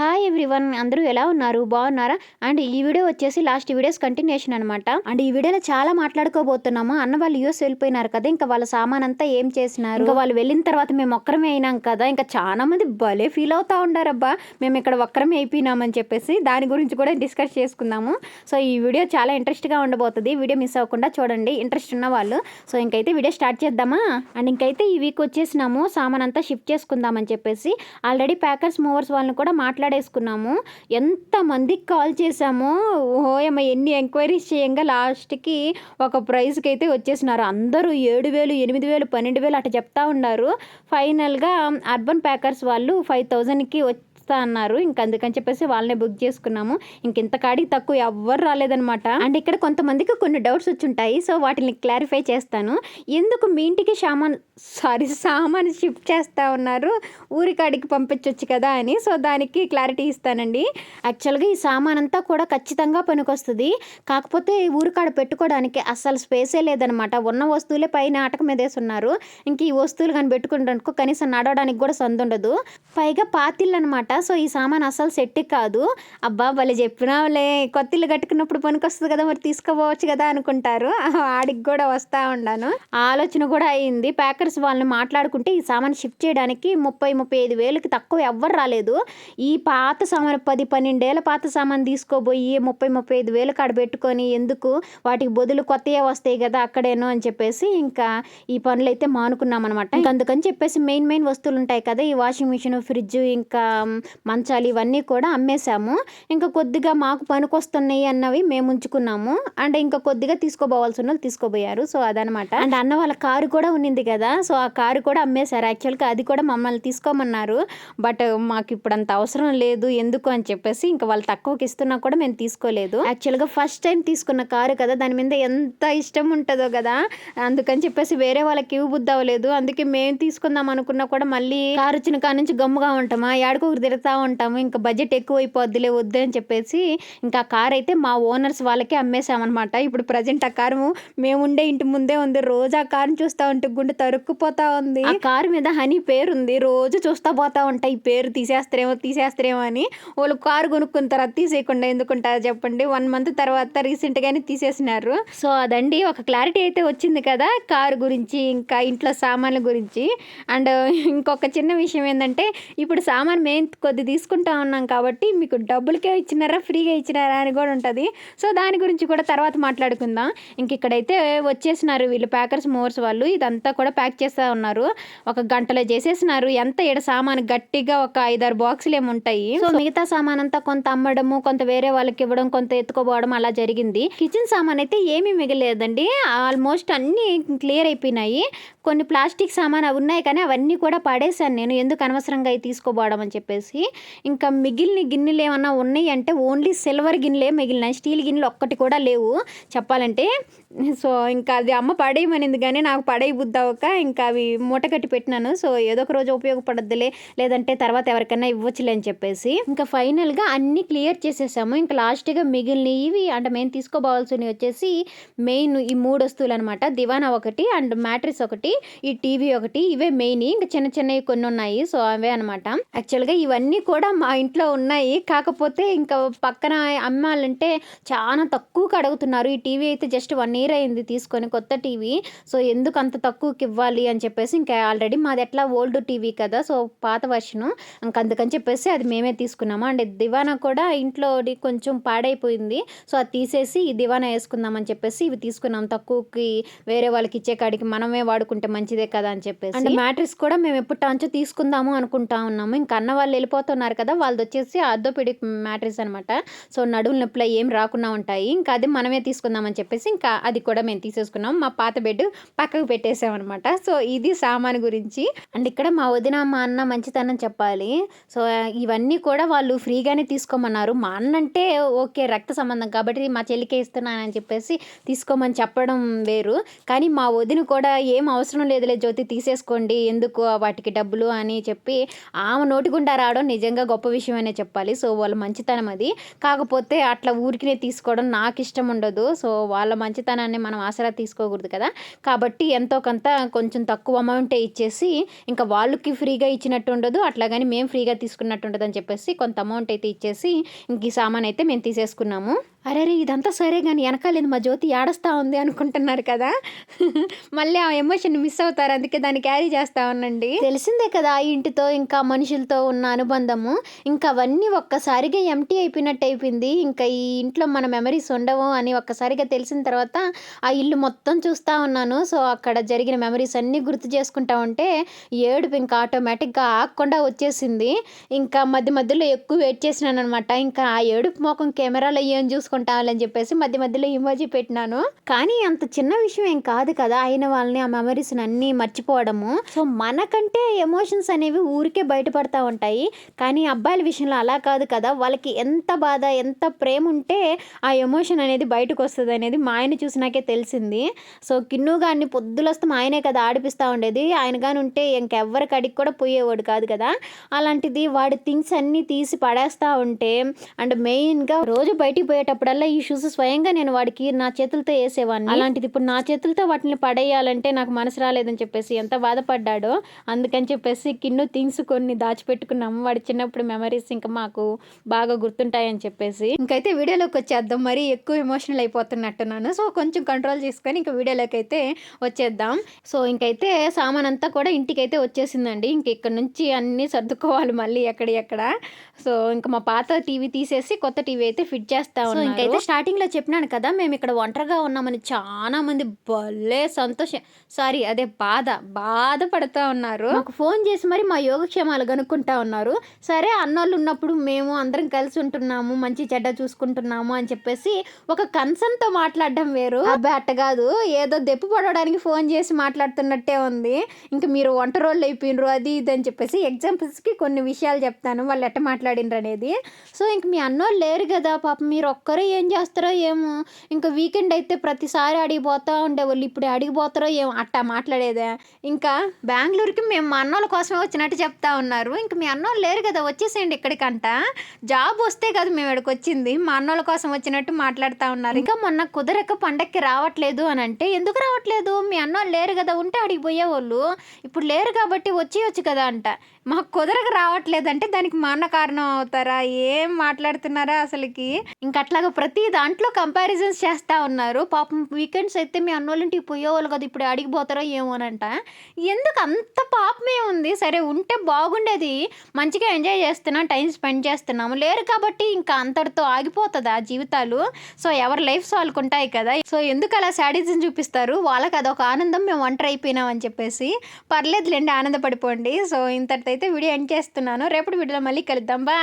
Hi everyone అందరూ ఎలా ఉన్నారు? బాగున్నారా? అండ్ ఈ వీడియో వచ్చేసి లాస్ట్ వీడియోస్ కంటిన్యూషన్ అనమాట అండ్ ఈ వీడియోలో చాలా మాట్లాడుకోబోతున్నాము. అన్న వాళ్ళు యూఎస్ వెళ్ళిపోయినారు కదా ఇంకా వాళ్ళ సామాన్ అంతా ఏం చేసినారు? ఇంకా వాళ్ళు వెళ్ళిన తర్వాత మేము ఒక్కరమే అయినాం కదా ఇంకా చాలా మంది భలే ఫీల్ అవుతా ఉండారబ్బా. మేము ఇక్కడ ఒక్కరమే అయిపోయినామని చెప్పేసి దాని గురించి కూడా డిస్కస్ చేసుకుందాము. సో ఈ వీడియో చాలా ఇంట్రెస్ట్గా ఉండబోతుంది. వీడియో మిస్ అవ్వకుండా చూడండి ఇంట్రెస్ట్ ఉన్న వాళ్ళు. సో ఇంకైతే వీడియో స్టార్ట్ చేద్దామా? అండ్ ఇంకైతే ఈ వీక్ వచ్చేసినాము సామాన్ అంతా షిఫ్ట్ చేసుకుందామని చెప్పేసి. ఆల్రెడీ ప్యాకర్స్ మూవర్స్ వాళ్ళని కూడా మాట్లాడేసుకున్నాము. ఎంతమందికి కాల్ చేసామో ఓయమ్మ ఎన్ని ఎంక్వైరీస్ చేయంగా లాస్ట్కి ఒక ప్రైజ్కి అయితే వచ్చేసినారు. అందరూ ఏడు వేలు ఎనిమిది వేలు పన్నెండు వేలు అట్లా చెప్తా ఉన్నారు. ఫైనల్గా అర్బన్ ప్యాకర్స్ వాళ్ళు ఫైవ్ థౌజండ్కి వచ్చి వస్తా అన్నారు. ఇంకా అందుకని చెప్పేసి వాళ్ళనే బుక్ చేసుకున్నాము. ఇంక ఇంత కాడికి తక్కువ ఎవ్వరు రాలేదనమాట అండ్ ఇక్కడ కొంతమందికి కొన్ని డౌట్స్ వచ్చి ఉంటాయి సో వాటిని క్లారిఫై చేస్తాను. ఎందుకు మీ ఇంటికి సామాన్ సారీ సామాన్ షిఫ్ట్ చేస్తా ఉన్నారు? ఊరికాడికి పంపించవచ్చు కదా అని. సో దానికి క్లారిటీ ఇస్తానండి. యాక్చువల్గా ఈ సామాన్ అంతా కూడా ఖచ్చితంగా పనికొస్తుంది. కాకపోతే ఊరికాడ పెట్టుకోవడానికి అస్సలు స్పేసే లేదనమాట ఉన్న వస్తువులే పైన ఆటక మీద ఉన్నారు. ఇంక ఈ వస్తువులు కానీ పెట్టుకుంటానుకో కనీసం నడవడానికి కూడా సందు ఉండదు పైగా పాతిళ్ళు అనమాట సో ఈ సామాన్ అసలు సెట్ కాదు. అబ్బా భలే చెప్పినావులే. కొత్త ఇల్లు కట్టుకున్నప్పుడు పనికొస్తుంది కదా మరి తీసుకోపోవచ్చు కదా అనుకుంటారు. ఆడికి కూడా వస్తూ ఉన్నాను ఆలోచన కూడా అయింది. ప్యాకర్స్ వాళ్ళని మాట్లాడుకుంటే ఈ సామాన్ షిఫ్ట్ చేయడానికి ముప్పై ముప్పై ఐదు వేలకి తక్కువ ఎవ్వరు రాలేదు. ఈ పాత సామాన్ పది పన్నెండేళ్ళ పాత సామాన్ తీసుకోబోయి ముప్పై ముప్పై ఐదు వేలు కడబెట్టుకొని ఎందుకు వాటికి బదులు కొత్తయే వస్తాయి కదా అక్కడేనో అని చెప్పేసి ఇంకా ఈ పనులు అయితే మానుకున్నాం అనమాట అందుకని చెప్పేసి మెయిన్ మెయిన్ వస్తువులు ఉంటాయి కదా. ఈ వాషింగ్ మిషన్ ఫ్రిడ్జ్ ఇంకా మంచాలు ఇవన్నీ కూడా అమ్మేశాము. ఇంకా కొద్దిగా మాకు పనికొస్తున్నాయి అన్నవి మేము ఉంచుకున్నాము. అండ్ ఇంకా కొద్దిగా తీసుకోబోవాల్సిన వాళ్ళు తీసుకోబోయారు. సో అదనమాట అండ్ అన్న వాళ్ళ కారు కూడా ఉన్నింది కదా. సో ఆ కారు కూడా అమ్మేశారు. యాక్చువల్గా అది కూడా మమ్మల్ని తీసుకోమన్నారు. బట్ మాకు ఇప్పుడు అంత అవసరం లేదు. ఎందుకు అని చెప్పేసి ఇంకా వాళ్ళు తక్కువకి ఇస్తున్నా కూడా మేము తీసుకోలేదు. యాక్చువల్గా ఫస్ట్ టైం తీసుకున్న కారు కదా. దాని మీద ఎంత ఇష్టం ఉంటుందో కదా. అందుకని చెప్పేసి వేరే వాళ్ళకి ఇవ్వబుద్ధి అవ్వలేదు. అందుకే మేము తీసుకుందాం అనుకున్నా కూడా మళ్ళీ కారు వచ్చిన కాడ నుంచి గమ్ముగా ఉంటామా? ఏడుకోరు తిరుగుతూ ఉంటాము. ఇంకా బడ్జెట్ ఎక్కువ అయిపోద్దిలే వద్దు అని చెప్పేసి ఇంకా కార్ అయితే మా ఓనర్స్ వాళ్ళకే అమ్మేసామన్నమాట ఇప్పుడు ప్రజెంట్ ఆ కారు మేము ఉండే ఇంటి ముందే ఉంది. రోజు ఆ కారుని చూస్తూ ఉంటే గుండె తరుక్కుపోతా ఉంది. ఆ కారు మీద హనీ పేరు ఉంది. రోజు చూస్తా పోతా ఉంటాయి ఈ పేరు తీసేస్తారేమో తీసేస్తారేమో అని. వాళ్ళు కారు కొనుక్కున్న తర్వాత తీసేయకుండా ఎందుకుంటారు చెప్పండి. వన్ మంత్ తర్వాత రీసెంట్గానే తీసేసినారు. సో అదండి ఒక క్లారిటీ అయితే వచ్చింది కదా కారు గురించి ఇంకా ఇంట్లో సామాన్ల గురించి. అండ్ ఇంకొక చిన్న విషయం ఏంటంటే ఇప్పుడు సామాన్ మేము కొద్ది తీసుకుంటా ఉన్నాం కాబట్టి మీకు డబ్బులకే ఇచ్చినారా ఫ్రీగా ఇచ్చినారా అని కూడా ఉంటుంది. సో దాని గురించి కూడా తర్వాత మాట్లాడుకుందాం. ఇంక ఇక్కడైతే వచ్చేసినారు వీళ్ళు ప్యాకర్స్ మోర్స్ వాళ్ళు. ఇదంతా కూడా ప్యాక్ చేస్తూ ఉన్నారు. ఒక గంటలో చేసేసినారు. ఎంత ఇక్కడ సామాన్ గట్టిగా ఒక ఐదారు బాక్సులు ఏమి ఉంటాయి. సో మిగతా సామాన్ అంతా కొంత అమ్మడము కొంత వేరే వాళ్ళకి ఇవ్వడం కొంత ఎత్తుకోపోవడం అలా జరిగింది. కిచెన్ సామాన్ అయితే ఏమీ మిగలేదండి. ఆల్మోస్ట్ అన్నీ క్లియర్ అయిపోయినాయి. కొన్ని ప్లాస్టిక్ సామాన్ అవి ఉన్నాయి కానీ అవన్నీ కూడా పడేశాను నేను. ఎందుకు అనవసరంగా అవి తీసుకోపోవడం అని చెప్పేసి. ఇంకా మిగిలిన గిన్నెలు ఏమన్నా ఉన్నాయి అంటే ఓన్లీ సిల్వర్ గిన్నెలే మిగిలినాయి. స్టీల్ గిన్నెలు ఒక్కటి కూడా లేవు. చెప్పాలంటే సో ఇంకా అది అమ్మ పడేయమనింది కానీ నాకు పడేయబుద్దాక ఇంకా అవి మూట కట్టి పెట్టినాను. సో ఏదో ఒక రోజు ఉపయోగపడద్దులే లేదంటే తర్వాత ఎవరికైనా ఇవ్వచ్చులే అని చెప్పేసి ఇంకా ఫైనల్గా అన్నీ క్లియర్ చేసేసాము. ఇంకా లాస్ట్గా మిగిలిన ఇవి అంటే మేము తీసుకోబోవాల్సినవి వచ్చేసి మెయిన్ ఈ మూడు వస్తువులు అనమాట దివానా ఒకటి అండ్ మ్యాట్రిస్ ఒకటి ఈ టీవీ ఒకటి ఇవే మెయిన్. ఇంకా చిన్న చిన్నవి కొన్ని ఉన్నాయి. సో అవే అనమాట యాక్చువల్గా ఇవన్నీ కూడా మా ఇంట్లో ఉన్నాయి. కాకపోతే ఇంకా పక్కన అమ్మాలంటే చాలా తక్కువకి అడుగుతున్నారు ఈ టీవీ అయితే జస్ట్ వన్ ఇయర్ అయింది తీసుకొని కొత్త టీవీ. సో ఎందుకు అంత తక్కువకి ఇవ్వాలి అని చెప్పేసి ఇంకా ఆల్రెడీ మాది ఎట్లా ఓల్డ్ టీవీ కదా. సో పాత వర్షను. ఇంకా అందుకని చెప్పేసి అది మేమే తీసుకున్నాము. అండ్ దివానా కూడా ఇంట్లో కొంచెం పాడైపోయింది. సో అది తీసేసి ఈ దివానా వేసుకుందామని చెప్పేసి ఇవి తీసుకున్నాం. తక్కువకి వేరే వాళ్ళకి ఇచ్చే కాడికి మనమే వాడుకుంటే మంచిదే కదా అని చెప్పేసి. అండ్ మ్యాట్రిక్స్ కూడా మేము ఎప్పుడు టాంచో తీసుకుందాము అనుకుంటా ఉన్నాము. ఇంకా అన్న వాళ్ళు వెళ్ళిపోతున్నారు కదా వాళ్ళది వచ్చేసి ఆర్థోపెడిక్ మ్యాట్రిక్స్ అనమాట సో నడువుల నొప్పులు ఏం రాకుండా ఉంటాయి. ఇంకా అది మనమే తీసుకుందామని చెప్పేసి ఇంకా అది కూడా మేము తీసేసుకున్నాం. మా పాత బెడ్ పక్కకు పెట్టేసామన్నమాట సో ఇది సామాన్ గురించి. అండ్ ఇక్కడ మా వదిన మా అన్న మంచితనం చెప్పాలి. సో ఇవన్నీ కూడా వాళ్ళు ఫ్రీగానే తీసుకోమన్నారు. మా అన్న అంటే ఓకే రక్త సంబంధం కాబట్టి మా చెల్లికే ఇస్తున్నానని చెప్పేసి తీసుకోమని చెప్పడం వేరు. కానీ మా వదిన కూడా ఏం అవసరం లేదులే జ్యోతి తీసేసుకోండి. ఎందుకు వాటికి డబ్బులు అని చెప్పి ఆమె నోటి గుండా రావడం రావడం నిజంగా గొప్ప విషయమనే చెప్పాలి. సో వాళ్ళ మంచితనం అది. కాకపోతే అట్లా ఊరికినే తీసుకోవడం నాకు ఇష్టం ఉండదు. సో వాళ్ళ మంచితనాన్ని మనం ఆసరా తీసుకోకూడదు కదా. కాబట్టి ఎంతో కొంత కొంచెం తక్కువ అమౌంటే ఇచ్చేసి ఇంకా వాళ్ళకి ఫ్రీగా ఇచ్చినట్టు ఉండదు. అట్లాగని మేము ఫ్రీగా తీసుకున్నట్టు ఉండదు అని చెప్పేసి కొంత అమౌంట్ అయితే ఇచ్చేసి ఇంక ఈ సామాన్ అయితే మేము తీసేసుకున్నాము. అరే ఇదంతా సరే కానీ వెనకాలేదు మా జ్యోతి ఏడస్తా ఉంది అనుకుంటున్నారు కదా? మళ్ళీ ఆ ఎమోషన్ మిస్ అవుతారు అందుకే దాన్ని క్యారీ చేస్తా ఉండండి. తెలిసిందే కదా ఆ ఇంటితో ఇంకా మనుషులతో ఉన్న అనుబంధము? ఇంకా అవన్నీ ఒక్కసారిగా ఎంటీ అయిపోయినట్టు అయిపోయింది. ఇంకా ఈ ఇంట్లో మన మెమరీస్ ఉండవు అని ఒక్కసారిగా తెలిసిన తర్వాత ఆ ఇల్లు మొత్తం చూస్తూ ఉన్నాను. సో అక్కడ జరిగిన మెమరీస్ అన్నీ గుర్తు చేసుకుంటా ఉంటే ఏడుపు ఇంకా ఆటోమేటిక్గా ఆగకుండా వచ్చేసింది. ఇంకా మధ్య మధ్యలో ఎక్కువ వెయిట్ చేసినాను అనమాట ఇంకా ఆ ఏడుపు మొఖం కెమెరాలో ఏం చేసుకుంటామని చెప్పేసి మధ్య మధ్యలో ఇమోజీ పెట్టినాను. కానీ అంత చిన్న విషయం ఏం కాదు కదా అయిన వాళ్ళని ఆ మెమరీస్ అన్నీ మర్చిపోవడము. సో మనకంటే ఎమోషన్స్ అనేవి ఊరికే బయటపడతా ఉంటాయి. కానీ అబ్బాయిల విషయంలో అలా కాదు కదా వాళ్ళకి ఎంత బాధ ఎంత ప్రేమ ఉంటే ఆ ఎమోషన్ అనేది బయటకు వస్తుంది అనేది మా ఆయన చూసినాకే తెలిసింది. సో కిన్ను గారిని పొద్దులొస్తే మా ఆయనే కదా ఆడిపిస్తూ ఉండేది. ఆయన కానీ ఉంటే ఇంకెవ్వరి కడికి కూడా పోయేవాడు కాదు కదా. అలాంటిది వాడి థింగ్స్ అన్నీ తీసి పడేస్తూ ఉంటే అండ్ మెయిన్గా రోజు బయటికి పోయేటప్పుడల్లా ఈ షూస్ స్వయంగా నేను వాడికి నా చేతులతో వేసేవాడిని అలాంటిది ఇప్పుడు నా చేతులతో వాటిని పడేయాలంటే నాకు మనసు రాలేదని చెప్పేసి ఎంత బాధపడ్డాడో అందుకని చెప్పేసి కిన్ను థింగ్స్ కొన్ని దాచిపెట్టుకున్నాము వాడి చిన్నప్పుడు మెమరీస్ ఇంకా మాకు బాగా గుర్తుంటాయని చెప్పేసి. ఇంకైతే వీడియోలోకి వచ్చేద్దాం. మరీ ఎక్కువ ఎమోషనల్ అయిపోతున్నట్టున్నాను. సో కొంచెం కంట్రోల్ చేసుకొని ఇంకా వీడియోలోకి అయితే వచ్చేద్దాం. సో ఇంకైతే సామాన్ అంతా కూడా ఇంటికైతే వచ్చేసిందండి. ఇంక ఇక్కడ నుంచి అన్నీ సర్దుకోవాలి మళ్ళీ ఎక్కడ ఎక్కడ సో ఇంకా మా పాత టీవీ తీసేసి కొత్త టీవీ అయితే ఫిట్ చేస్తా ఉన్నాం. ఇంకైతే స్టార్టింగ్లో చెప్పినాను కదా మేము ఇక్కడ ఒంటరిగా ఉన్నామని చాలా మంది భలే సంతోషం సారీ అదే బాధ బాధపడుతూ ఉన్నారు. మాకు ఫోన్ చేసి మరి మా యోగక్షేమాలు కనుక్కుంటా ఉన్నారు. సరే అన్నోళ్ళు ఉన్నప్పుడు మేము అందరం కలిసి ఉంటున్నాము మంచి చెడ్డ చూసుకుంటున్నాము అని చెప్పేసి ఒక కన్సర్న్తో మాట్లాడడం వేరు. అబ్బాయి అట్ట కాదు. ఏదో దెప్పు పడడానికి ఫోన్ చేసి మాట్లాడుతున్నట్టే ఉంది. ఇంకా మీరు వంట రోళ్ళు అయిపోయినరు అది ఇది అని చెప్పేసి ఎగ్జాంపుల్స్కి కొన్ని విషయాలు చెప్తాను. వాళ్ళు ఎట్ట మాట్లాడినరు అనేది సో ఇంక మీ అన్నోళ్ళు లేరు కదా పాపం మీరు ఒక్కరే ఏం చేస్తారో ఏమో. ఇంకా వీకెండ్ అయితే ప్రతిసారి అడిగిపోతూ ఉండేవాళ్ళు. ఇప్పుడు అడిగిపోతారో ఏమో అట్టా మాట్లాడేదే. ఇంకా బెంగళూరుకి మేము మా అన్నోళ్ళ కోసమే వచ్చినట్టు చెప్తా ఉన్నారు. ఇంక మీ అన్నోళ్ళు లేరు కదా వచ్చేసేయండి ఇక్కడికంట. జాబ్ వస్తే కదా మేము ఇక్కడికి వచ్చింది. మా అన్నోళ్ళ కోసం వచ్చినట్టు మాట్లాడుతూ ఉన్నారు. ఇంకా మొన్న కుదరక పండక్కి రావట్లేదు అని అంటే ఎందుకు రావట్లేదు? మీ అన్నోళ్ళు లేరు కదా ఉంటే అడిగిపోయేవాళ్ళు. ఇప్పుడు లేరు కాబట్టి వచ్చేయొచ్చు కదా అంట. మాకు కుదరక రావట్లేదంటే దానికి మా అన్న కారణం అవుతారా? ఏం మాట్లాడుతున్నారా అసలుకి? ఇంక అట్లాగా ప్రతి దాంట్లో కంపారిజన్స్ చేస్తూ ఉన్నారు. పాపం వీకెండ్స్ అయితే మీ అన్నోళ్ళ ఇంటికి పోయేవాళ్ళు కదా ఇప్పుడు అడిగిపోతారో ఏమోనంట ఎందుకు అంత పాపమే ఉంది? సరే ఉంటే బాగుండేది. మంచిగా ఎంజాయ్ చేస్తున్నాం టైం స్పెండ్ చేస్తున్నాము. లేరు కాబట్టి ఇంకా అంతటితో ఆగిపోతుంది ఆ జీవితాలు? సో ఎవరి లైఫ్స్ వాళ్ళకు ఉంటాయి కదా. సో ఎందుకు అలా శాడిజం చూపిస్తారు? వాళ్ళకి అదొక ఆనందం మేము ఒంటరి అయిపోయినాం అని చెప్పేసి. పర్లేదులేండి ఆనందపడిపోండి. సో ఇంతటితో అయితే వీడియో ఎండ్ చేస్తున్నాను. రేపటి వీడియోలో మళ్ళీ కలుద్దాం. బా